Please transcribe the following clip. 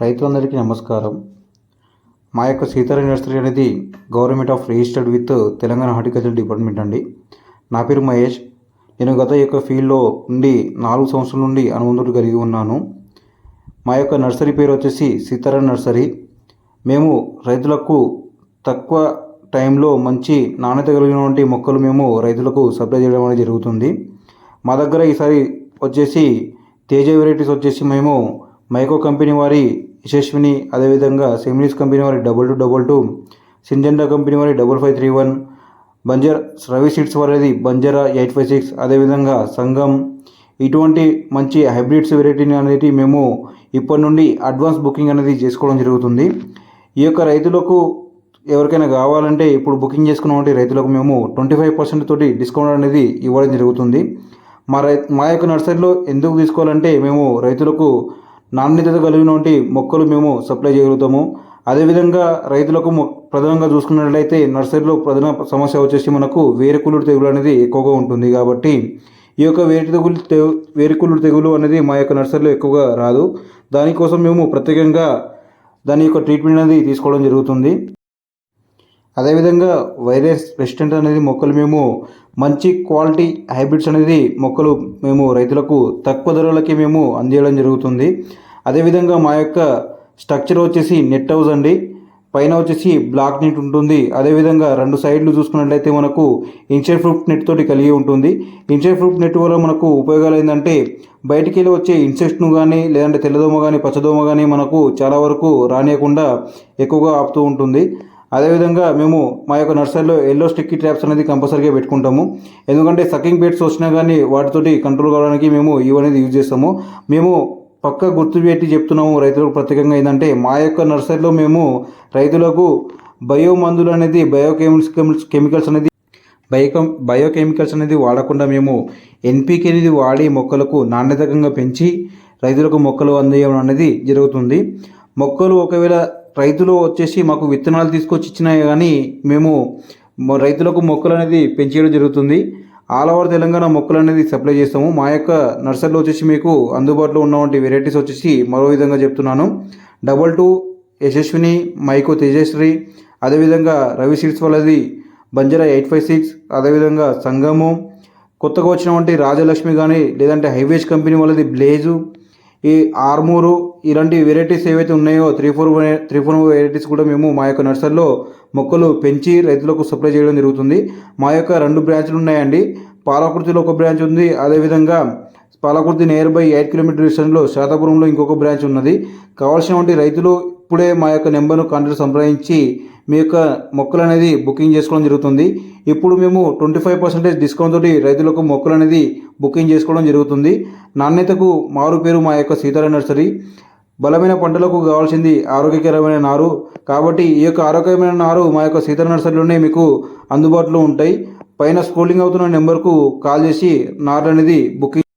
రైతులందరికీ నమస్కారం. మా యొక్క సీతారాం నర్సరీ అనేది government of registered with Telangana horticulture department అండి. నా పేరు మహేష్. నేను గత యొక్క ఫీల్డ్లో ఉండి నాలుగు సంవత్సరాల నుండి అనుబంధులు కలిగి ఉన్నాను. మా యొక్క నర్సరీ పేరు వచ్చేసి సీతారాం నర్సరీ. మేము రైతులకు తక్కువ టైంలో మంచి నాణ్యత కలిగినటువంటి మొక్కలు మేము రైతులకు సప్లై చేయడం అనేది జరుగుతుంది. మా దగ్గర ఈసారి వచ్చేసి తేజ వెరైటీస్ వచ్చేసి మేము మైకో కంపెనీ వారి యశస్విని అదేవిధంగా సెమినిస్ కంపెనీ వారి double two double two Syngenta company వారి డబల్ ఫైవ్ త్రీ వన్ బంజర్ రవి సీడ్స్ వారిది బంజారా ఎయిట్ ఫైవ్ సిక్స్ అదేవిధంగా సంగం ఇటువంటి మంచి హైబ్రిడ్స్ వెరైటీని అనేది మేము ఇప్పటి నుండి అడ్వాన్స్ బుకింగ్ అనేది చేసుకోవడం జరుగుతుంది. ఈ యొక్క రైతులకు ఎవరికైనా కావాలంటే ఇప్పుడు బుకింగ్ చేసుకున్నటువంటి రైతులకు మేము ట్వంటీ ఫైవ్ పర్సెంట్ తోటి డిస్కౌంట్ అనేది ఇవ్వడం జరుగుతుంది. మా రై మా యొక్క నర్సరీలో ఎందుకు తీసుకోవాలంటే మేము రైతులకు నాణ్యత కలిగినటువంటి మొక్కలు మేము సప్లై చేయగలుగుతాము. అదేవిధంగా రైతులకు మొ- ప్రధానంగా చూసుకున్నట్లయితే నర్సరీలో ప్రధాన సమస్య వచ్చేసి మనకు వేరుకుళ్ళు తెగులు అనేది ఎక్కువగా ఉంటుంది కాబట్టి ఈ యొక్క వేరు తెగులు వేరుకుళ్ళు తెగులు అనేది మా యొక్క నర్సరీలో ఎక్కువగా రాదు. దానికోసం మేము ప్రత్యేకంగా దాని యొక్క ట్రీట్మెంట్ అనేది తీసుకోవడం జరుగుతుంది. అదేవిధంగా వైరస్ రెసిస్టెంట్ అనేది మొక్కలు మేము మంచి క్వాలిటీ హైబ్రిడ్స్ అనేది మొక్కలు మేము రైతులకు తక్కువ ధరలకి మేము అందియడం జరుగుతుంది. అదేవిధంగా మా యొక్క స్ట్రక్చర్ వచ్చేసి నెట్ హౌస్ అండి. పైన వచ్చేసి బ్లాక్ నెట్ ఉంటుంది. అదేవిధంగా రెండు సైడ్లు చూసుకున్నట్లయితే మనకు ఇన్షర్ ఫ్రూట్ నెట్ తోటి కలిగి ఉంటుంది. ఇన్షర్ ఫ్రూట్ నెట్ వల్ల మనకు ఉపయోగాలు ఏంటంటే బయటికి వెళ్ళి వచ్చే ఇన్సెక్ట్ను కానీ లేదంటే తెల్లదోమ కానీ పచ్చదోమ కానీ మనకు చాలా వరకు రానియకుండా ఎక్కువగా ఆపుతూ ఉంటుంది. అదేవిధంగా మేము మా యొక్క నర్సరీలో ఎల్లో స్టిక్కీ ట్రాప్స్ అనేది కంపల్సరీగా పెట్టుకుంటాము. ఎందుకంటే సకింగ్ బేట్స్ వచ్చినా కానీ వాటితోటి కంట్రోల్ కావడానికి మేము ఇవి అనేది యూజ్ చేస్తాము. మేము పక్క గుర్తుపెట్టి చెప్తున్నాము రైతులకు ప్రత్యేకంగా ఏంటంటే మా యొక్క నర్సరీలో మేము రైతులకు బయో మందులు అనేది బయో కెమికల్స్ కెమికల్స్ అనేది బయో బయోకెమికల్స్ అనేది వాడకుండా మేము ఎన్పికే అనేది వాడి మొక్కలకు నాణ్యతకంగా పెంచి రైతులకు మొక్కలు అందించడం అనేది జరుగుతుంది. మొక్కలు ఒకవేళ రైతులు వచ్చేసి మాకు విత్తనాలు తీసుకొచ్చి ఇచ్చినా కానీ మేము రైతులకు మొక్కలు అనేది పెంచేయడం జరుగుతుంది. ఆల్ ఓవర్ తెలంగాణ మొక్కలు అనేది సప్లై చేస్తాము. మా యొక్క నర్సరీలో వచ్చేసి మీకు అందుబాటులో ఉన్నటువంటి వెరైటీస్ వచ్చేసి మరో విధంగా చెప్తున్నాను. డబల్ టూ యశస్విని మైకో తేజశ్రీ అదేవిధంగా రవి సీడ్స్ వాళ్ళది బంజరా ఎయిట్ ఫైవ్ సిక్స్ అదేవిధంగా సంగము కొత్తగా వచ్చినటువంటి రాజలక్ష్మి కానీ లేదంటే హైవేస్ కంపెనీ వాళ్ళది బ్లేజు ఈ ఆర్మూరు ఇలాంటి వెరైటీస్ ఏవైతే ఉన్నాయో three four three four varieties కూడా మేము మా యొక్క నర్సరీలో మొక్కలు పెంచి రైతులకు సప్లై చేయడం జరుగుతుంది. మా యొక్క రెండు బ్రాంచ్లు ఉన్నాయండి. పాలకుర్తిలో ఒక బ్రాంచ్ ఉంది. అదేవిధంగా Palakurthi near by eight kilometre డిస్టెన్స్లో శాతాపురంలో ఇంకొక బ్రాంచ్ ఉన్నది. కావాల్సినటువంటి రైతులు ఇప్పుడే మా యొక్క నెంబర్ను కాంటాక్ట్ సంప్రదించి మీ యొక్క మొక్కలు అనేది బుకింగ్ చేసుకోవడం జరుగుతుంది. ఇప్పుడు మేము ట్వంటీ ఫైవ్ పర్సెంటేజ్ డిస్కౌంట్ తోటి రైతులకు మొక్కలు అనేది బుకింగ్ చేసుకోవడం జరుగుతుంది. నాణ్యతకు మారు పేరు మా యొక్క సీతారా నర్సరీ. బలమైన పంటలకు కావాల్సింది ఆరోగ్యకరమైన నారు. కాబట్టి ఈ యొక్క ఆరోగ్యమైన నారు మా యొక్క సీతార నర్సరీలోనే మీకు అందుబాటులో ఉంటాయి. పైన స్క్రోలింగ్ అవుతున్న నెంబర్కు కాల్ చేసి నారు అనేది బుకింగ్